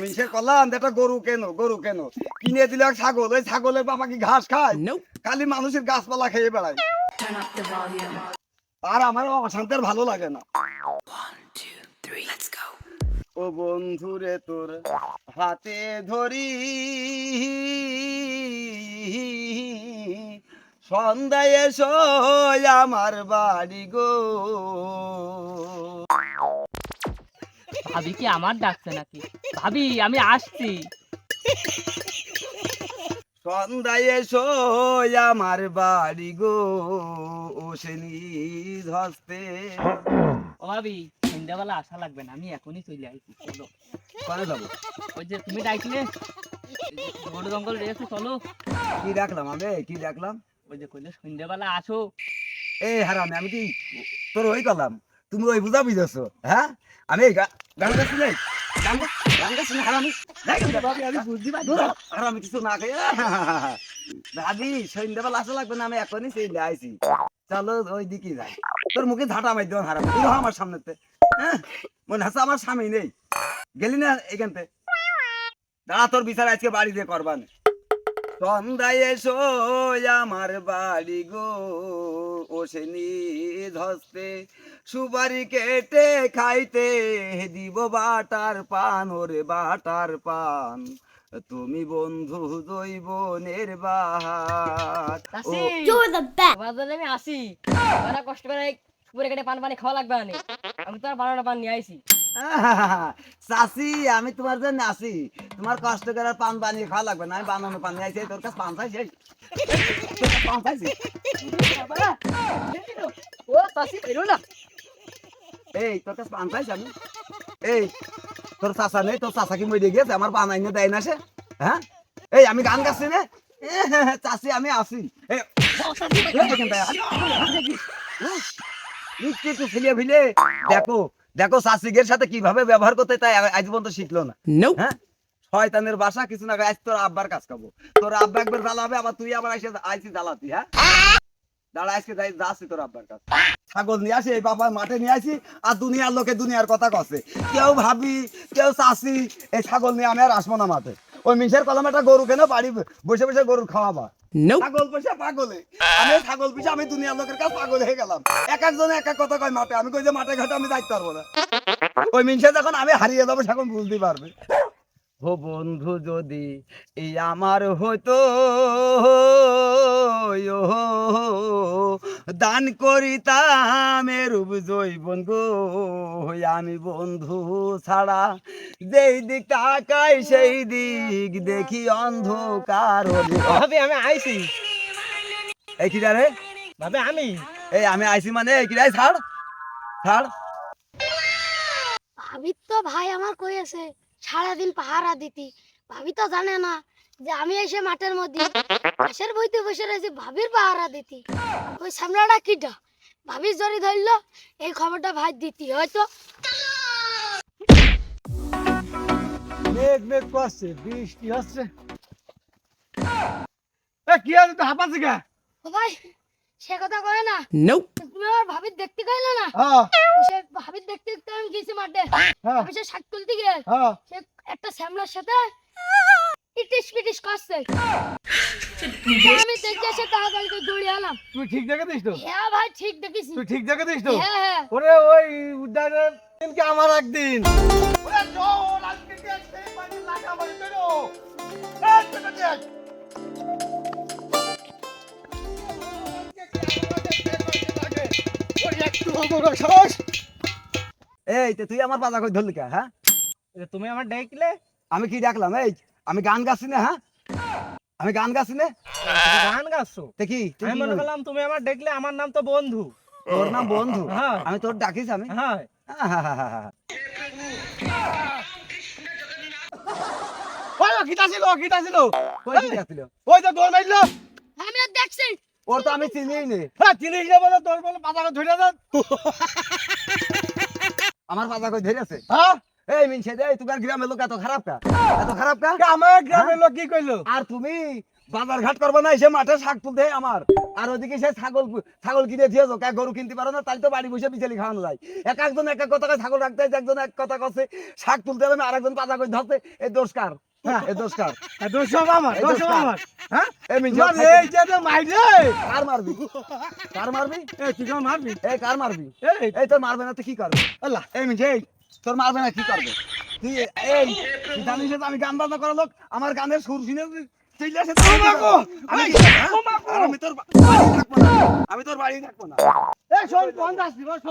মিনসে column একটা গরু কেন গরু কেন? কিনে দিলে এক ছাগল ওই ছাগলের বাবা কি ঘাস খায়? খালি মানুষের গাছপালা খেয়ে বেড়ায়. আর আমার অশান্তের ভালো লাগে না. ও বন্ধুরে তোর হাতে ধরি সন্ধ্যায় এসো আমার বাড়ি গো। ভাবি কি আমার ডাকছে নাকি? ভাবি আমি আসছি। সন্ধ্যায় এসো আমার বাড়ি গো ও সেনি ধস্তে ও ভাবি সন্ধ্যাবেলা আসা লাগবে না আমি এখনই চলে আসছি চলো। কানে যাব। ওই যে তুমি ডাকলে গরু জঙ্গল রয়েছে চলো। কি রাখলাম আমি? কি রাখলাম ওই যে কইলে সন্ধ্যাবেলা আসো। এই হারামে আমি কি তোর ওই করলাম? তুমি ওই বুঝা বুঝেছ হ্যাঁ? আমি গান গান গাছি লাগবে না, আমি সেই চলো ওই দিকে তোর মুখে আমার সামনেতে। হ্যাঁ? মনে আমার স্বামী নেই। গেলি না এখানতে? দাঁড়া, তোর বিচার আজকে বাড়ি দিয়ে করবান সন্ধ্যায় এসো আমার বাড়ি গো। ও সে ধস্তে সুপারি কেটে খাইতে দিব বাটার পান ওরে বাটার পান। তুমি বন্ধু best. বাজারে আমি আসি। কষ্ট করে পুরে কেটে পান পানি খাওয়া লাগবে আমি তো আর বারোটা পান নিয়ে আইছি। চাচি আমি তোমার জন্য আসি তোমার কষ্ট করে পান বানিয়ে খাওয়া লাগবে না আমি বানানো পানি আইছি তোর কাছে পান। তোর পান চাইছি ও চাষি বেরো না এই তোর কাছে পান চাইছি আমি এই তোর চাচা নেই তোর চাচা কি মরে গেছে আমার পান আইনে দেয় না সে হ্যাঁ এই আমি গান গাচ্ছি না চাষি আমি আসি এই, হ্যাঁ? দেখো দেখো সাসিকের সাথে কীভাবে ব্যবহার করতে তাই আজ পর্যন্ত শিখলো না। হ্যাঁ? শয়তানের বাসা কিছু না আজ তোর আব্বার কাজ খাব। তোর আব্বা একবার জ্বালাবে আবার তুই আবার আইসে আইসি জ্বালাতি হ্যাঁ? দাঁড়া আজকে যাই যাচ্ছি তোর আব্বার কাছে। ছাগল নিয়ে আসি এই বাবার মাঠে নিয়ে আসি আর দুনিয়ার লোকে দুনিয়ার কথা কছে। কেউ ভাবি কেউ চাষি এই ছাগল নিয়ে আমি আর আসব না মাঠে। ওই মিশের কলম একটা গরু কেন বাড়ি বসে বসে গরুর খাওয়াবা। ছাগল পয়সা পাগলে আমি ছাগল পিছে আমি দুনিয়ার লোকের কাছে পাগল হয়ে গেলাম। এক একজন এক এক কথা কয় মাঠে আমি কই যে মাঠে ঘাটে আমি যাইতে পারব না। ওই মিনসে যখন আমি হারিয়ে যাব সেখন বুঝতে পারবে। ও বন্ধু যদি এই আমার হতো দান করিতাম রূপ জৈবন গো আমি বন্ধু ছাড়া। যেই দিক তাকাই সেই দিক দেখি অন্ধকার। ভাবি আমি আইছি। এই কি রে? ভাবি আমি। এই আমি আইছি মানে এই কি রে? ছাড় ছাড়। ভাবি তো ভাই আমার কইছে সারাদিন পাহারা দিতি। ভাবি তো জানে না যে আমি এসে মাঠের মধ্যে ঘাসের বইতে বসে রয়েছি ভাবির পাহারা দিতি। ওই সামলাটা কিটা? ভাবির জড়ি ধরলো এই খবরটা ভাই দিতি হয়তো। মেঘ মেঘ করছে বৃষ্টি হচ্ছে এ কি আছে তো হাঁপাচ্ছে কে ও ভাই সে কথা কয় না। তুমি আমার ভাবির দেখতে গেলে না? হ্যাঁ। সে ভাবির দেখতে দেখতে আমি গেছি মাঠে। হ্যাঁ। সে শাক তুলতে গিয়ে হ্যাঁ। সে একটা শ্যামলার সাথে ইটিস পিটিস করছে। আমি দেখে তাড়াতাড়ি করে দৌড়ে এলাম। তুই ঠিক দেখে দিস তো? হ্যাঁ ভাই ঠিক দেখেছি তুই ঠিক দেখে দিস তো? হ্যাঁ হ্যাঁ। ওরে ওই উদ্যানের দিনকে আমার একদিন। ওরে চল আজকে দেখ সেই পানি লাগা বেরো এই দেখ তো তুই আমার বাধা কই ধরলি কে হ্যাঁ? তুমি আমার ডাকলে? আমি কি ডাকলাম এই? আমি গান গাচ্ছি না হ্যাঁ? আমি গান গাচ্ছি না। গান গাচ্ছো দেখি আমি মনে করলাম তুমি আমার দেখলে আমার নাম তো বন্ধু। তোর নাম বন্ধু? হ্যাঁ। আমি তোর ডাকিস আমি? হ্যাঁ। গীতা ছিল গীতা ছিল। কই ওই তো দৌড় মারলো। আমি দেখছি। ওর তো আমি চিনিই নে। হ্যাঁ জিনিস না বলে তোর বলে পাতা ধরে আমার বাধা কই ধরে আছে হ্যাঁ? এই মিনছে দে তোমার গ্রামের লোক এত খারাপ কা? এত খারাপ কা? আমার গ্রামের লোক কি কইলো? আর তুমি বাজার ঘাট করবে না এসে মাঠে শাক তুলতে আমার। আর ওদিকে সে ছাগল ছাগল কিনে দিয়েছ কে গরু কিনতে পারো না তাই তো বাড়ি বসে বিচেলি খাওয়ানো যায়। এক একজন এক এক কথা ছাগল রাখতে একজন এক কথা কছে শাক তুলতে হবে আরেকজন পাতা করে ধরতে এই দোষকার হ্যাঁ। এই আর দোষ কার? হ্যাঁ? মারবি? কার মারবি? এই তোর মারবে না তো কি করবে এই। তোর মারবে না কি করবে? তুই এই জানিস আমি গান বাজনা করা লোক? আমার গানের সুর শুনে চলে আসে আমি হ্যাঁ? আমি তোর বাড়ি থাকব না। আমি তোর বাড়ি থাকব না।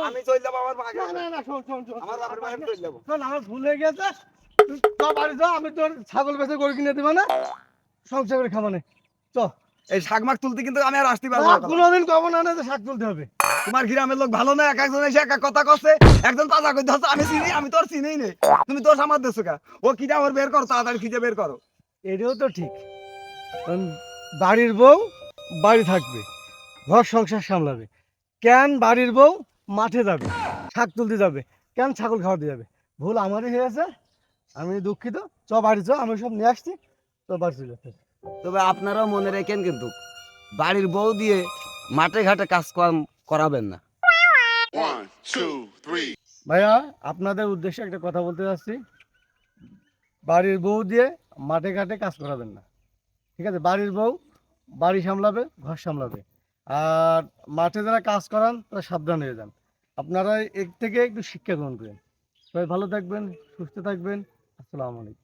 আমি চলে যাব আমার বাড়ি। না না না শোন শোন শোন। আমার বাবার বাড়ি চলে যাব। শোন আমার ভুল হয়ে গেছে। তো বাড়ি যা আমি তোর ছাগল বেচে গরু কিনে দেবো না? সংসার করে খাব না। চ। এই শাক মাক তুলতে কিন্তু আমি আর আসতে পারব কোনোদিন কব না যে শাক তুলতে হবে। তোমার গ্রামের লোক ভালো না এক একজন এসে এক এক কথা কচ্ছে একজন তাজা করে ধরছে আমি চিনি আমি তোর চিনিই নেই। তুমি তোর আমার দেশো কা? ও কিটা ওর বের করো তাড়াতাড়ি খিজে বের করো। এটাও তো ঠিক। বাড়ির বউ বাড়ি থাকবে ঘর সংসার সামলাবে। কেন বাড়ির বউ মাঠে যাবে শাক তুলতে যাবে কেন ছাগল খাওয়াতে যাবে? ভুল আমারই হয়েছে আমি দুঃখিত। চ বাড়ি চ আমি সব নিয়ে আসছি তো বাড়ি চলে তবে আপনারাও মনে রেখেন কিন্তু বাড়ির বউ দিয়ে মাঠে ঘাটে কাজ কাম করাবেন না. ভাইয়া আপনাদের উদ্দেশ্যে একটা কথা বলতে যাচ্ছি বাড়ির বউ দিয়ে মাঠে ঘাটে কাজ করাবেন না। ঠিক আছে? বাড়ির বউ বাড়ি সামলাবে ঘর সামলাবে। আর মাঠে যারা কাজ করান তারা সাবধান হয়ে যান। আপনারা এর থেকে একটু শিক্ষা গ্রহণ করেন। সবাই ভালো থাকবেন সুস্থ থাকবেন। আসসালামু আলাইকুম।